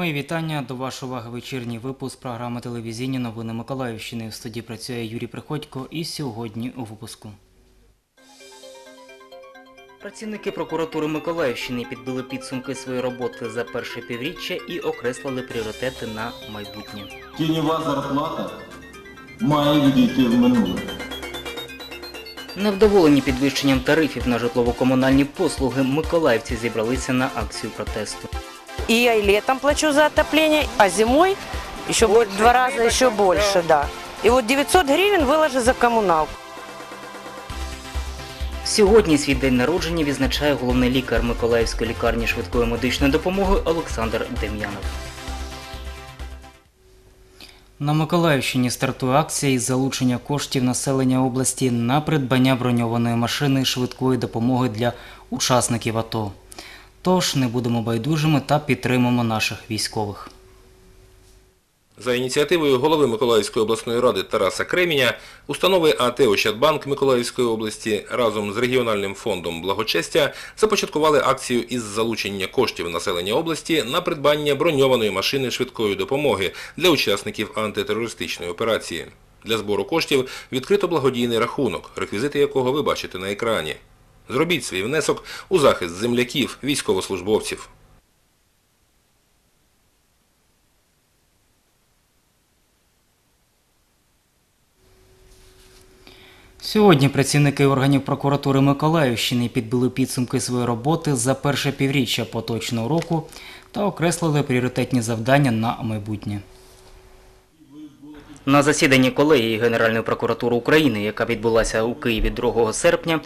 Мої вітання до вашої уваги вечірній випуск програми телевізійні новини Миколаївщини. В студії працює Юрій Приходько і сьогодні у випуску. Працівники прокуратури Миколаївщини підбили підсумки своєї роботи за перше півріччя і окреслили пріоритети на майбутнє. Тіньова зарплата має відійти в минуле. Невдоволені підвищенням тарифів на житлово-комунальні послуги, миколаївці зібралися на акцію протесту. И я и летом плачу за отопление, а зимой еще в два раза еще больше, да. И вот 900 гривен выложи за коммуналку. Сьогодні свій день народження відзначає головний лікар Миколаївської лікарні швидкої медичної допомоги Олександр Дем'янов. На Миколаївщині стартує акція із залучення коштів населення області на придбання броньованої машини швидкої допомоги для учасників АТО. Тож не будемо байдужими та підтримаємо наших військових. За ініціативою голови Миколаївської обласної ради Тараса Креміня, установи АТ «Ощадбанк» Миколаївської області разом з регіональним фондом благочестя започаткували акцію із залучення коштів населення області на придбання броньованої машини швидкої допомоги для учасників антитерористичної операції. Для збору коштів відкрито благодійний рахунок, реквізити якого ви бачите на екрані. Зробіть свій внесок у захист земляків, військовослужбовців. Сьогодні працівники органів прокуратури Миколаївщини підбили підсумки своєї роботи за перше півріччя поточного року та окреслили пріоритетні завдання на майбутнє. На засіданні колегії Генеральної прокуратури України, яка відбулася у Києві 2 серпня,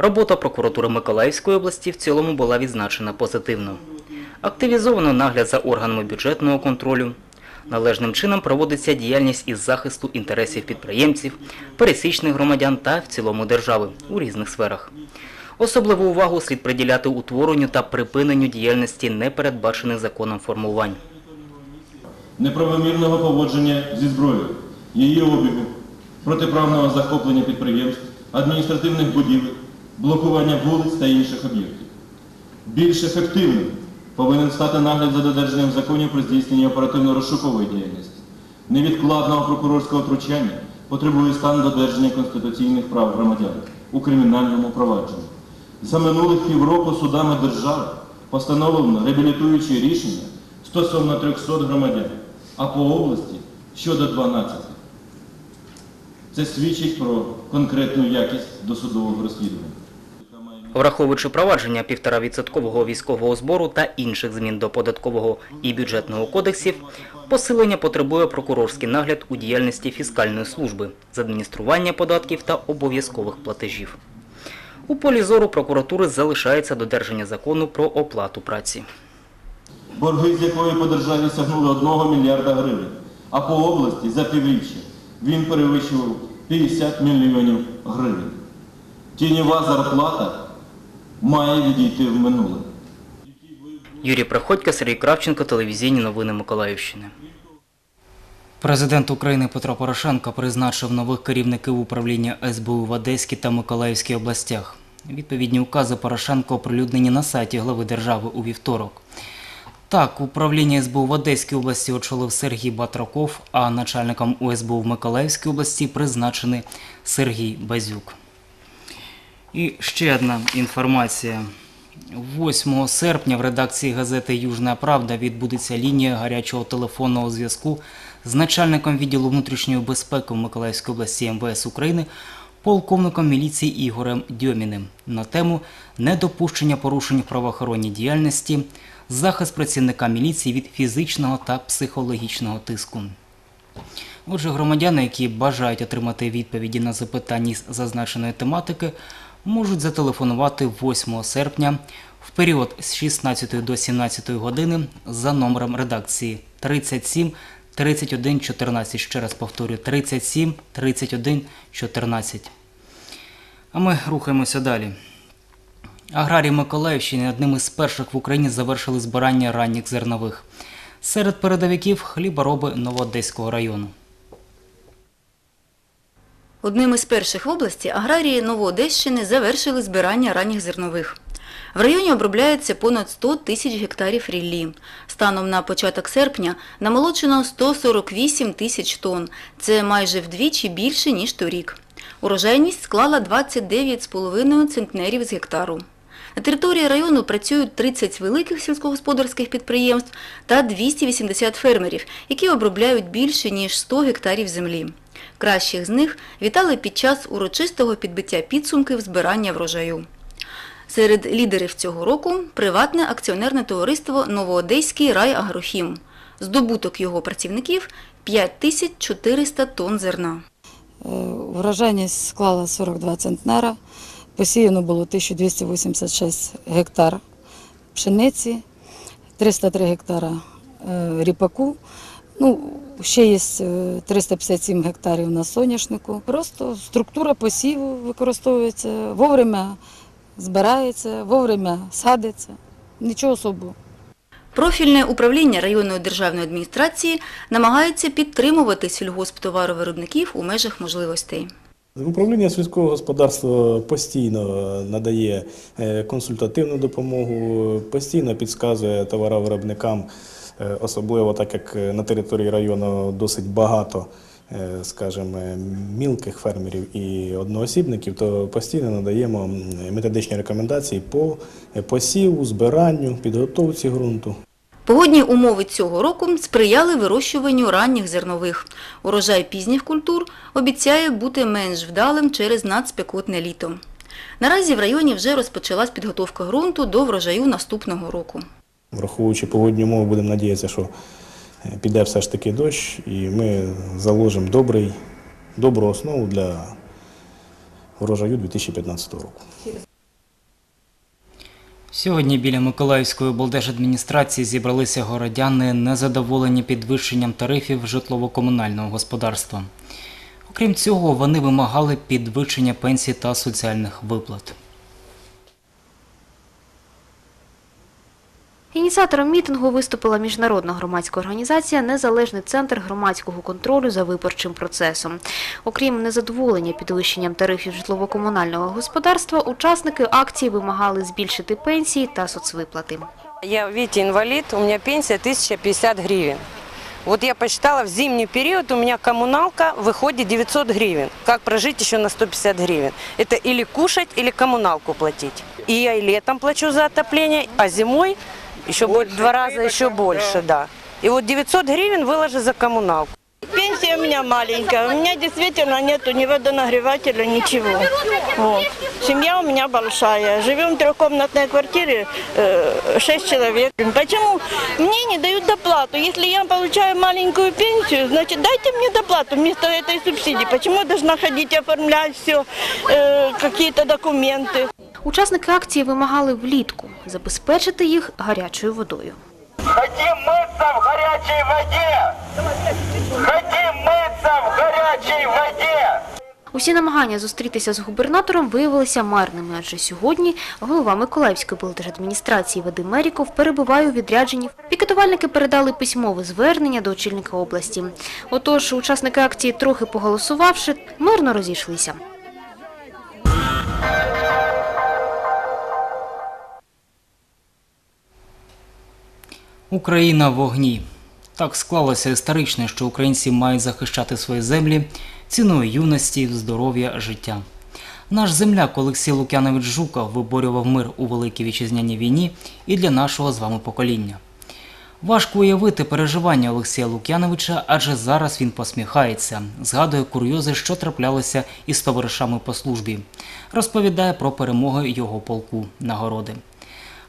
робота прокуратури Миколаївської області в цілому була відзначена позитивно. Активізовано нагляд за органами бюджетного контролю. Належним чином проводиться діяльність із захисту інтересів підприємців, пересічних громадян та в цілому держави у різних сферах. Особливу увагу слід приділяти утворенню та припиненню діяльності непередбачених законом формувань. Неправомірного поводження зі зброєю, її обігу, протиправного захоплення підприємств, адміністративних будівель, блокування вулиць та інших об'єктів. Більш ефективним повинен стати нагляд за додержанням законів про здійснення оперативно-розшукової діяльності. Невідкладного прокурорського втручання потребує стан додержання конституційних прав громадян у кримінальному провадженні. За минулих півроку судами держави постановлено реабілітуючі рішення стосовно 300 громадян, а по області щодо 12. Це свідчить про конкретну якість досудового розслідування. Враховуючи провадження 1,5% військового збору та інших змін до податкового і бюджетного кодексів, посилення потребує прокурорський нагляд у діяльності фіскальної служби з адміністрування податків та обов'язкових платежів. У полі зору прокуратури залишається додержання закону про оплату праці. Борги з якої по державі сягнули 1 мільярда гривень, а по області за півріччя він перевищував 50 мільйонів гривень. Тіньова зарплата має відійти в минуле. Юрій Приходько, Сергій Кравченко, телевізійні новини Миколаївщини. Президент України Петро Порошенко призначив нових керівників управління СБУ в Одеській та Миколаївській областях. Відповідні укази Порошенко оприлюднені на сайті глави держави у вівторок. Так, управління СБУ в Одеській області очолив Сергій Батраков, а начальником УСБУ в Миколаївській області призначений Сергій Базюк. І ще одна інформація. 8 серпня в редакції газети Южна Правда відбудеться лінія гарячого телефонного зв'язку з начальником відділу внутрішньої безпеки в Миколаївській області МВС України полковником міліції Ігорем Дьоміним на тему недопущення порушень правоохоронній діяльності, захист працівника міліції від фізичного та психологічного тиску. Отже, громадяни, які бажають отримати відповіді на запитання з зазначеної тематики, можуть зателефонувати 8 серпня в період з 16 до 17 години за номером редакції 37 31 14. Ще раз повторюю, 37 31 14. А ми рухаємося далі. Аграрії Миколаївщини одним із перших в Україні завершили збирання ранніх зернових. Серед передовиків хлібороби Новоодеського району. Одним із перших в області аграрії Новоодещини завершили збирання ранніх зернових. В районі обробляється понад 100 тисяч гектарів ріллі. Станом на початок серпня намолоджено 148 тисяч тонн. Це майже вдвічі більше, ніж торік. Урожайність склала 29,5 центнерів з гектару. На території району працюють 30 великих сільськогосподарських підприємств та 280 фермерів, які обробляють більше ніж 100 гектарів землі. Кращих з них вітали під час урочистого підбиття підсумків збирання врожаю. Серед лідерів цього року приватне акціонерне товариство Новоодеський райагрохім. Здобуток його працівників 5400 тонн зерна. Е, Врожайність склала 42 центнера. Посіяно було 1286 гектар пшениці, 303 гектара е, ріпаку. Ну, ще є е, 357 гектарів на соняшнику. Просто структура посіву використовується, вовремя збирається, вовремя садиться. Нічого особого. Профільне управління районної державної адміністрації намагається підтримувати сільгосптоваровиробників у межах можливостей. Управління сільського господарства постійно надає е, консультативну допомогу, постійно підказує товаровиробникам, е, особливо так як на території району досить багато, е, скажімо, мілких фермерів і одноосібників, то постійно надаємо методичні рекомендації по посіву, збиранню, підготовці ґрунту. Погодні умови цього року сприяли вирощуванню ранніх зернових. Урожай пізніх культур обіцяє бути менш вдалим через надспекотне літо. Наразі в районі вже розпочалась підготовка ґрунту до врожаю наступного року. Враховуючи погодні умови, будемо надіятися, що е, піде все ж таки дощ, і ми заложимо добрий, добру основу для врожаю 2015 року. Сьогодні біля Миколаївської облдержадміністрації зібралися городяни, незадоволені підвищенням тарифів житлово-комунального господарства. Окрім цього, вони вимагали підвищення пенсій та соціальних виплат. Ініціатором мітингу виступила міжнародна громадська організація Незалежний центр громадського контролю за виборчим процесом. Окрім незадоволення підвищенням тарифів житлово-комунального господарства, учасники акції вимагали збільшити пенсії та соцвиплати. Я, видите, инвалид, у меня пенсия 1050 гривен. Вот я посчитала, в зимний период у меня коммуналка выходит 900 гривен. Как прожить еще на 150 гривен? Это или кушать, или коммуналку платить. И я и летом плачу за отопление, а зимой еще больше, два раза еще больше, да. И вот 900 гривен выложи за коммуналку. Пенсия у меня маленькая. У меня действительно нету ни водонагревателя, ничего. Вот. Семья у меня большая. Живем в трехкомнатной квартире, э, шесть человек. Почему мне не дают доплату? Если я получаю маленькую пенсию, значит дайте мне доплату вместо этой субсидии. Почему я должна ходить оформлять все, э, какие-то документы? Учасники акції вимагали влітку забезпечити їх гарячою водою. Хотим мыться в горячей воде! Хотим мыться в горячей воде! Усі намагання зустрітися з губернатором виявилися марними, адже сьогодні голова Миколаївської облдержадміністрації Вадим Меріков перебуває у відрядженні. Пікетувальники передали письмове звернення до очільника області. Отож, учасники акції, трохи поголосувавши, мирно розійшлися. Україна в вогні. Так склалося історично, що українці мають захищати свої землі ціною юності, здоров'я, життя. Наш земляк Олексій Лук'янович Жуков виборював мир у Великій Вітчизняній війні і для нашого з вами покоління. Важко уявити переживання Олексія Лук'яновича, адже зараз він посміхається, згадує курйози, що траплялися із товаришами по службі, розповідає про перемоги його полку, нагороди.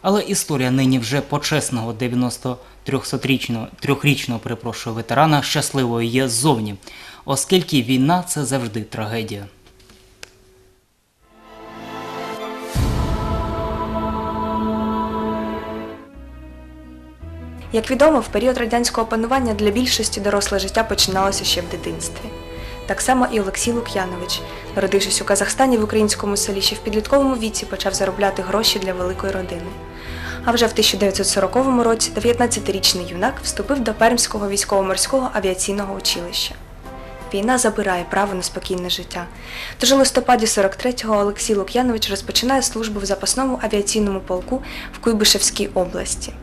Але історія нині вже почесного 93-річного трьохрічного перепрошую ветерана щасливою є ззовні, оскільки війна це завжди трагедія. Як відомо, в період радянського панування для більшості доросле життя починалося ще в дитинстві. Так само і Олексій Лук'янович, народившись у Казахстані в українському селі, ще в підлітковому віці почав заробляти гроші для великої родини. А вже в 1940 році 19-річний юнак вступив до Пермського військово-морського авіаційного училища. війна забирає право на спокійне життя. Тож у листопаді 43-го Олексій Лук'янович розпочинає службу в запасному авіаційному полку в Куйбишевській області.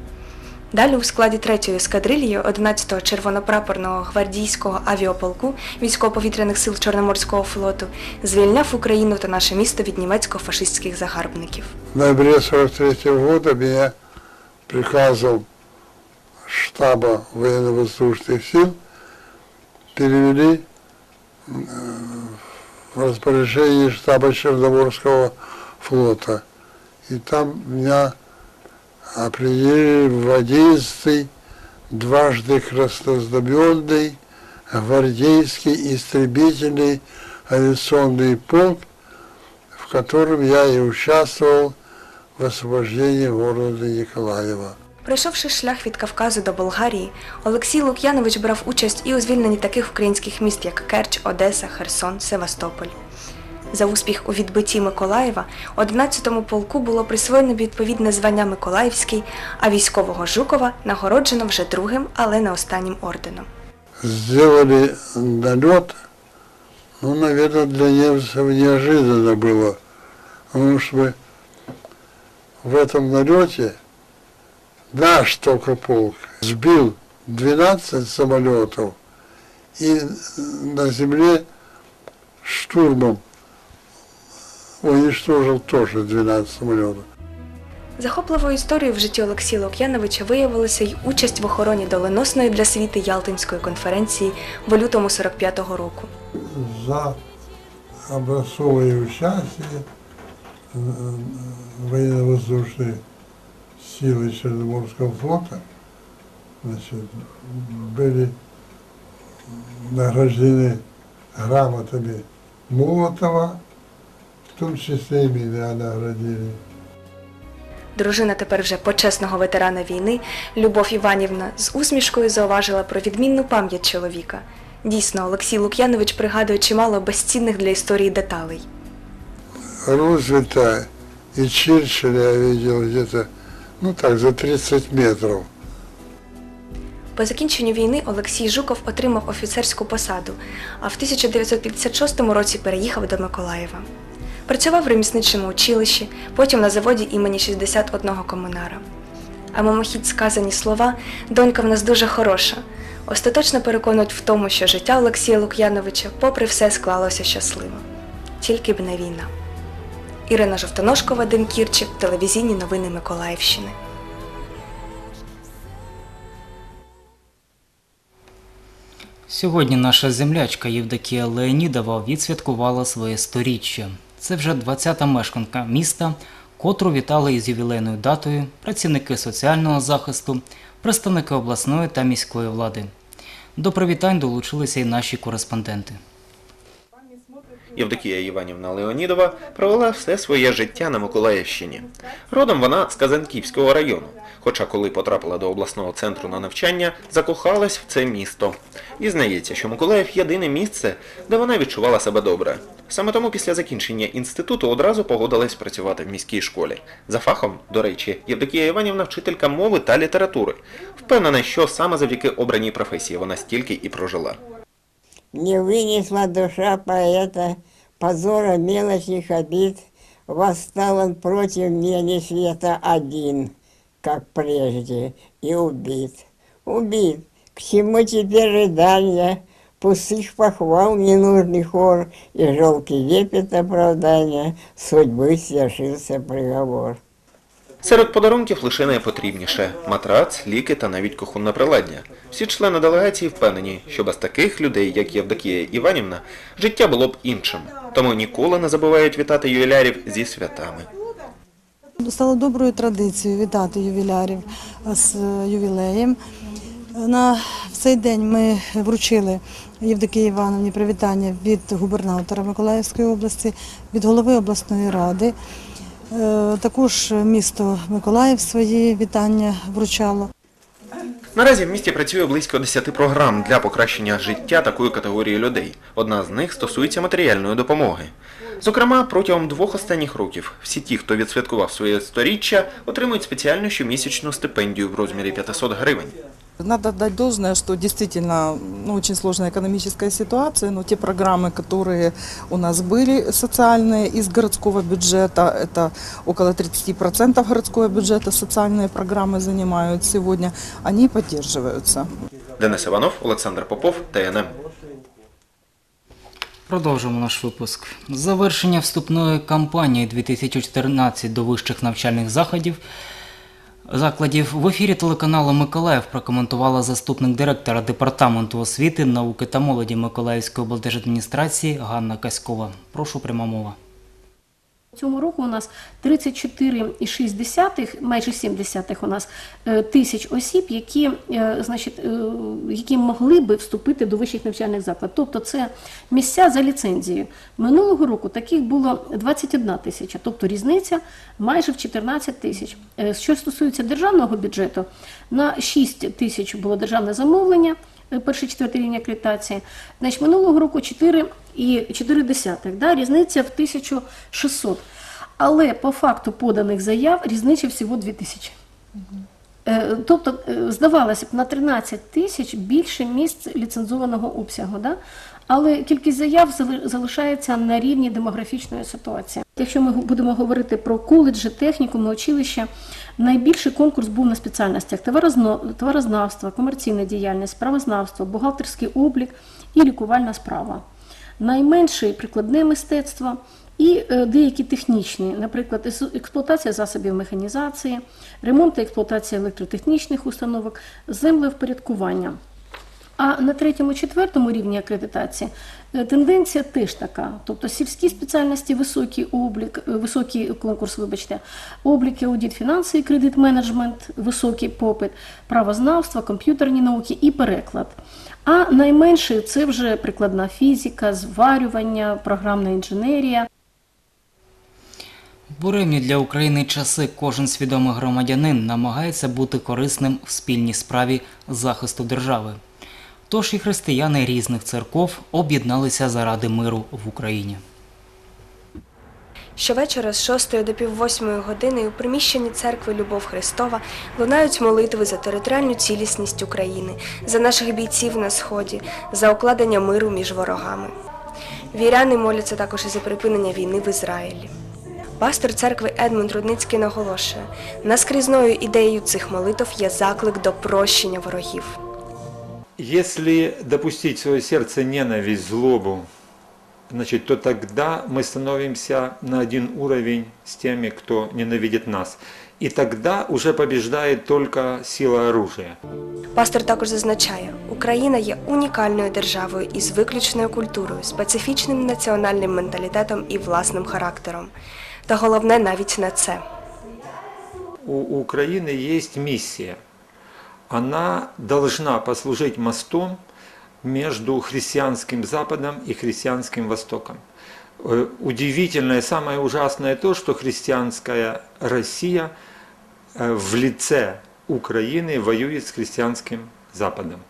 Далі у складі 3-ї ескадрильї 11-го червонопрапорного гвардійського авіаполку військово-повітряних сил Чорноморського флоту звільняв Україну та наше місто від німецько-фашистських загарбників. В ноябре 43 года меня приказом штаба военно-воздушных сил перевели э, в распоряжение штаба Черноморского флота. И там меня определили в 11 дважды краснознаменный гвардейский истребительный авиационный полк, в котором я и участвовал в освобождении города Николаева. Пройшовши шлях від Кавказу до Болгарії, Олексій Лук'янович брав участь і у звільненні таких українських міст, як Керч, Одеса, Херсон, Севастополь. За успіх у відбитті Миколаєва 11-му полку було присвоєно відповідне звання Миколаївський, а військового Жукова нагороджено вже другим, але не останнім орденом. Сделали налет, ну, наверное, для немцев неожиданно было, потому что в этом налете наш только полк сбил 12 самолетов и на земле штурмом уничтожил тоже 12 самолетов. Захопливою історією в житті Олексія Лук'яновича виявилася й участь в охороні доленосної для світу Ялтинської конференції в лютому 45-го року. за образцовое участие э, военно-воздушной силы Черноморского флота значит, были награждены грамотами Молотова, в том числе и меня наградили. Дружина тепер вже почесного ветерана війни Любов Іванівна з усмішкою зауважила про відмінну пам'ять чоловіка. Дійсно, Олексій Лук'янович пригадує чимало безцінних для історії деталей. Рузвельта и Черчилля я видел где-то, ну так, за 30 метров. По закінченню війни Олексій Жуков отримав офіцерську посаду, а в 1956 році переїхав до Миколаєва. Працював в ремісничому училищі, потім на заводі імені 61 комунара. А мимохідь сказані слова донька в нас дуже хороша. Остаточно переконують в тому, що життя Олексія Лук'яновича, попри все, склалося щасливо. Тільки б не війна. Ірина Жовтоножко, Вадим Кірчик, телевізійні новини Миколаївщини. Сьогодні наша землячка Євдокія Леонідова відсвяткувала своє сторіччя. Це вже 20-та мешканка міста, котру вітали із ювілейною датою працівники соціального захисту, представники обласної та міської влади. До привітань долучилися й наші кореспонденти. Євдокія Іванівна Леонідова провела все своє життя на Миколаївщині. Родом вона з Казанківського району, хоча коли потрапила до обласного центру на навчання, закохалась в це місто. І знається, що Миколаїв єдине місце, де вона відчувала себе добре. Саме тому після закінчення інституту одразу погодилась працювати в міській школі. За фахом, до речі, Євдокія Іванівна вчителька мови та літератури. Впевнена, що саме завдяки обраній професії вона стільки і прожила. Не вынесла душа поэта позора мелочных обид, Восстал он против меня света один, как прежде, и убит. Убит. К чему теперь рыдания, Пустых похвал ненужный хор И жалкий лепет оправдания, Судьбы свершился приговор. Серед подарунків лише найпотрібніше – матрац, ліки та навіть кухонне приладдя. Всі члени делегації впевнені, що без таких людей, як Євдокія Іванівна, життя було б іншим. Тому ніколи не забувають вітати ювілярів зі святами. Стало доброю традицією вітати ювілярів з ювілеєм. На цей день ми вручили Євдокії Івановні привітання від губернатора Миколаївської області, від голови обласної ради. Е, Також місто Миколаїв свої вітання вручало. Наразі в місті працює близько 10 програм для покращення життя такої категорії людей. Одна з них стосується матеріальної допомоги. Зокрема, протягом двох останніх років всі ті, хто відсвяткував своє сторіччя, отримують спеціальну щомісячну стипендію в розмірі 500 гривень. Надо отдать должное, что действительно ну, очень сложная экономическая ситуация, но те программы, которые у нас были социальные из городского бюджета, это около 30% городского бюджета социальные программы занимают сегодня, они поддерживаются. Денис Іванов, Олександр Попов, ТНМ. Продовжимо наш випуск. Завершення вступної кампанії 2014 до вищих навчальних заходів закладів в ефірі телеканалу Миколаїв прокоментувала заступник директора департаменту освіти, науки та молоді Миколаївської облдержадміністрації Ганна Каськова. Прошу пряма мова. Цього року у нас 34,6, майже 70 у нас е, тисяч осіб, які, е, значить, е, які могли би вступити до вищих навчальних закладів. Тобто це місця за ліцензією. Минулого року таких було 21 тисяча, тобто різниця майже в 14 тисяч. Що стосується державного бюджету, на 6 тисяч було державне замовлення, перший четвертий рівень акредитації. Значить, минулого року 4 і 4 десятих, да, різниця в 1600. Але по факту поданих заяв різниця всього 2000. Е, Тобто, е, здавалося б, на 13 тисяч більше місць ліцензованого обсягу, да? але кількість заяв залишається на рівні демографічної ситуації. Якщо ми будемо говорити про коледжі, технікуми, училища, найбільший конкурс був на спеціальностях товарознавство, комерційна діяльність, правознавство, бухгалтерський облік і лікувальна справа. Найменший прикладне мистецтво і е, деякі технічні, наприклад, експлуатація засобів механізації, ремонт та експлуатація електротехнічних установок, землевпорядкування. А на третьому, четвертому рівні акредитації е, тенденція теж така. Тобто сільські спеціальності, високий облік, е, високий конкурс, вибачте, облік, і аудит, фінанси і кредит менеджмент, високий попит, правознавство, комп'ютерні науки і переклад. А найменше це вже прикладна фізика, зварювання, програмна інженерія. Буремні для України часи кожен свідомий громадянин намагається бути корисним в спільній справі захисту держави. Тож і християни різних церков об'єдналися заради миру в Україні. Щовечора з 6 до піввосьмої години у приміщенні церкви Любов Христова лунають молитви за територіальну цілісність України, за наших бійців на сході, за укладення миру між ворогами. Віряни моляться також і за припинення війни в Ізраїлі. Пастор церкви Едмунд Рудницький наголошує, наскрізною ідеєю цих молитв є заклик до прощення ворогів. Если допустить в свое сердце ненависть, злобу, значит, то тогда мы становимся на один уровень с теми, кто ненавидит нас. И тогда уже побеждает только сила оружия. Пастор також зазначає, Україна є унікальною державою із виключною культурою, специфічним національним менталітетом і власним характером. Та головне навіть не це. У у Украины есть миссия. Она должна послужить мостом между христианским Западом и христианским Востоком. Э, Удивительное, самое ужасное то, что христианская Россия э, в лице Украины воюет с христианским Западом.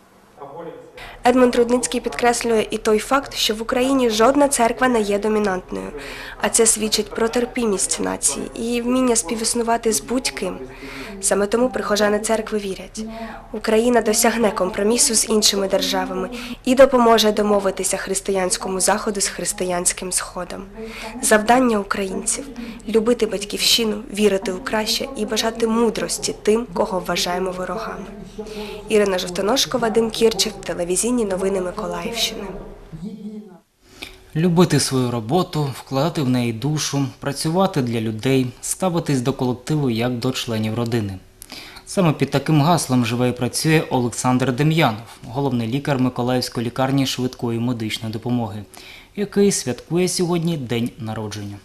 Едмунд Рудницький підкреслює і той факт, що в Україні жодна церква не є домінантною, а це свідчить про терпімість нації і вміння співіснувати з будь-ким. Саме тому прихожани церкви вірять, Україна досягне компромісу з іншими державами і допоможе домовитися християнському заходу з християнським сходом. Завдання українців любити батьківщину, вірити у краще і бажати мудрості тим, кого вважаємо ворогами. Ірина Жовтоножко, Вадим Кірчев, телевізійні новини Миколаївщини. Любити свою роботу, вкладати в неї душу, працювати для людей, ставитись до колективу як до членів родини. Саме під таким гаслом живе і працює Олександр Дем'янов, головний лікар Миколаївської лікарні швидкої медичної допомоги, який святкує сьогодні день народження.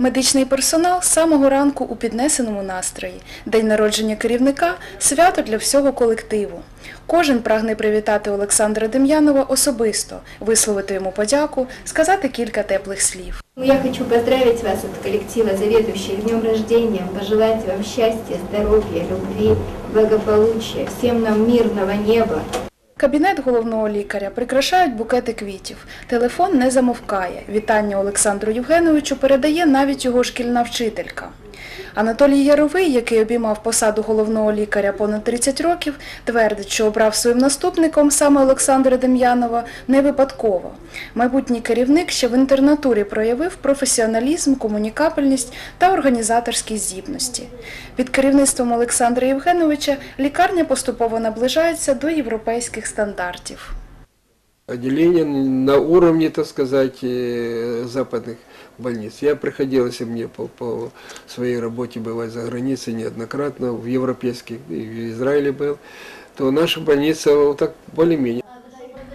Медичний персонал з самого ранку у піднесеному настрої. День народження керівника свято для всього колективу. Кожен прагне привітати Олександра Дем'янова особисто, висловити йому подяку, сказати кілька теплих слів. Ну, Я хочу поздравить вас от коллектива заведующих днем рождения, пожелать вам счастья, здоровья, любви, благополучия, всем нам мирного неба. Кабінет головного лікаря прикрашають букети квітів. Телефон не замовкає. Вітання Олександру Євгеновичу передає навіть його шкільна вчителька. Анатолій Яровий, який обіймав посаду головного лікаря понад 30 років, твердить, що обрав своїм наступником саме Олександра Дем'янова не випадково. Майбутній керівник ще в інтернатурі проявив професіоналізм, комунікабельність та організаторські здібності. Під керівництвом Олександра Євгеновича лікарня поступово наближається до європейських стандартів. отделение на уровне, так сказать, э, западных больниц. Я приходилось и мне по, по своей работе бывать за границей неоднократно, в европейских, и в Израиле был, то наша больница вот так более-менее.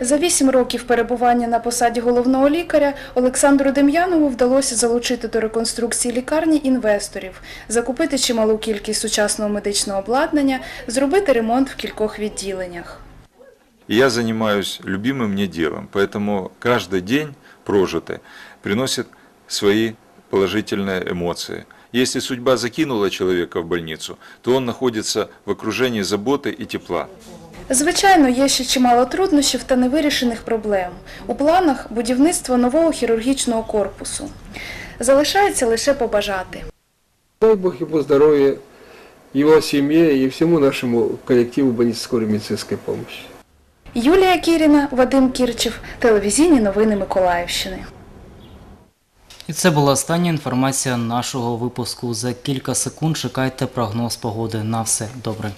За вісім років перебування на посаді головного лікаря Олександру Дем'янову вдалося залучити до реконструкції лікарні інвесторів, закупити чималу кількість сучасного медичного обладнання, зробити ремонт в кількох відділеннях. И я занимаюсь любимым мне делом, поэтому каждый день прожитый приносит свои положительные эмоции. Если судьба закинула человека в больницу, то он находится в окружении заботы и тепла. Звичайно, є ще чимало труднощів та невирішених проблем. У планах будівництво нового хірургічного корпусу. Залишається лише побажати. Дай Бог ему здоровья, его семье и всему нашему коллективу больницы скорой медицинской помощи. Юлія Кіріна, Вадим Кірчев, телевізійні новини Миколаївщини. І це була остання інформація нашого випуску. За кілька секунд чекайте прогноз погоди. На все добре.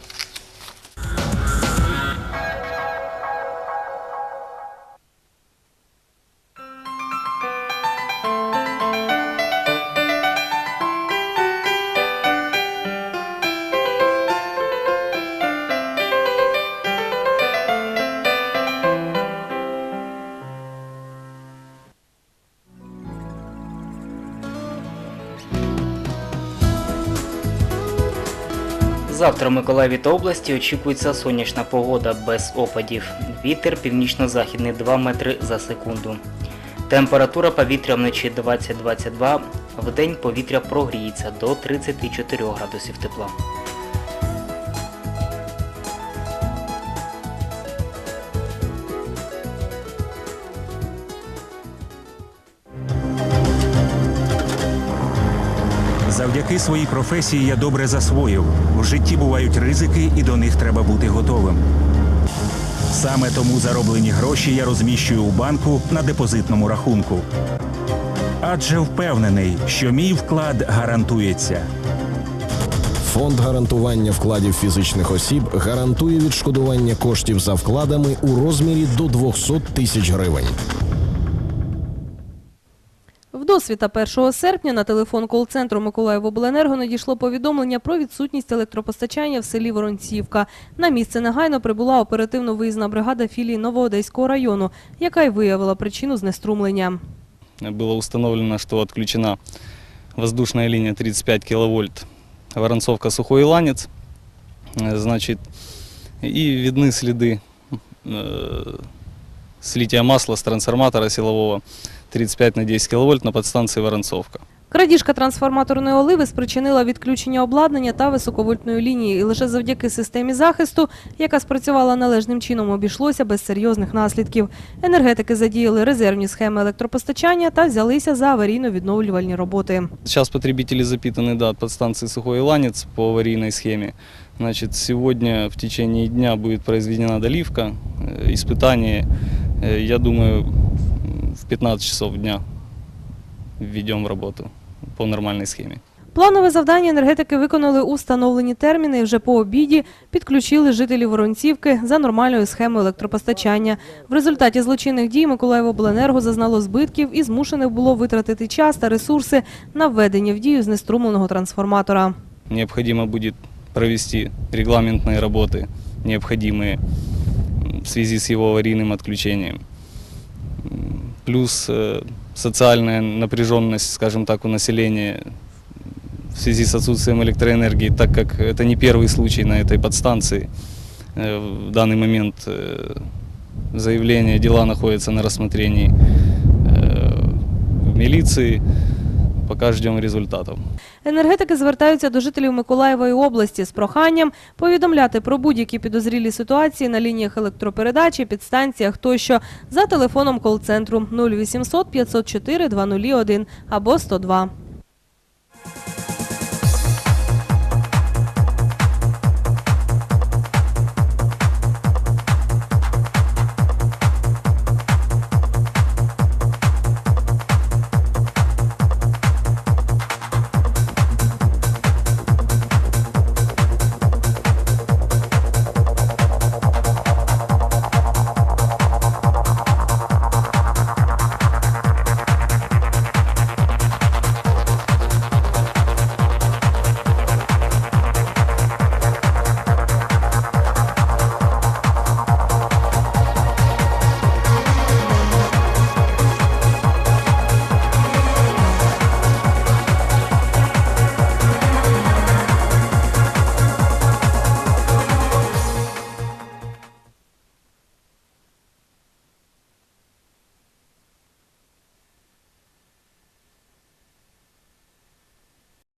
Завтра в Миколаєві та області очікується сонячна погода без опадів. Вітер північно-західний 2 метри за секунду. Температура повітря вночі 20-22, вдень повітря прогріється до 34 градусів тепла. Завдяки своїй професії я добре засвоїв. В житті бувають ризики, і до них треба бути готовим. Саме тому зароблені гроші я розміщую у банку на депозитному рахунку. Адже впевнений, що мій вклад гарантується. Фонд гарантування вкладів фізичних осіб гарантує відшкодування коштів за вкладами у розмірі до 200 тисяч гривень. Вдосвіта 1 серпня на телефон кол-центру Миколаївобленерго надійшло повідомлення про відсутність електропостачання в селі Воронцівка. На місце негайно прибула оперативно-виїзна бригада філії Новоодеського району, яка й виявила причину знеструмлення. было установлено, что отключена воздушная линия 35 киловольт Воронцовка Сухой Ланец. Э, Значит, и видны следы э, слития масла с трансформатора силового 35 на 10 киловольт на подстанции Воронцовка. Крадіжка трансформаторної оливи спричинила відключення обладнання та високовольтної лінії, і лише завдяки системі захисту, яка спрацювала належним чином, обійшлося без серйозних наслідків. Енергетики задіяли резервні схеми електропостачання та взялися за аварійно-відновлювальні роботи. Сейчас потребители запитаны да, от подстанции Сухой Ланец по аварийной схеме. Значит, сегодня в течение дня будет произведена доливка, э, испытание. Э, Я думаю, в 15 часов дня введем в работу по нормальной схеме. Планове завдання енергетики виконали у встановлені терміни і вже по обіді підключили жителів Воронцівки за нормальною схемою електропостачання. В результаті злочинних дій Миколаївобленерго зазнало збитків і змушене було витратити час та ресурси на введення в дію знеструмленого трансформатора. Необходимо будет провести регламентные работы, необходимые м, в связи с его аварийным отключением. М, Плюс э, социальная напряженность, скажем так, у населения в связи с отсутствием электроэнергии, так как это не первый случай на этой подстанции. Э, В данный момент э, заявление, дела находятся на рассмотрении э, в милиции. Пока ждем результатов. Енергетики звертаються до жителів Миколаєвої області з проханням повідомляти про будь-які підозрілі ситуації на лініях електропередачі, підстанціях тощо за телефоном кол-центру 0800 504 201 або 102.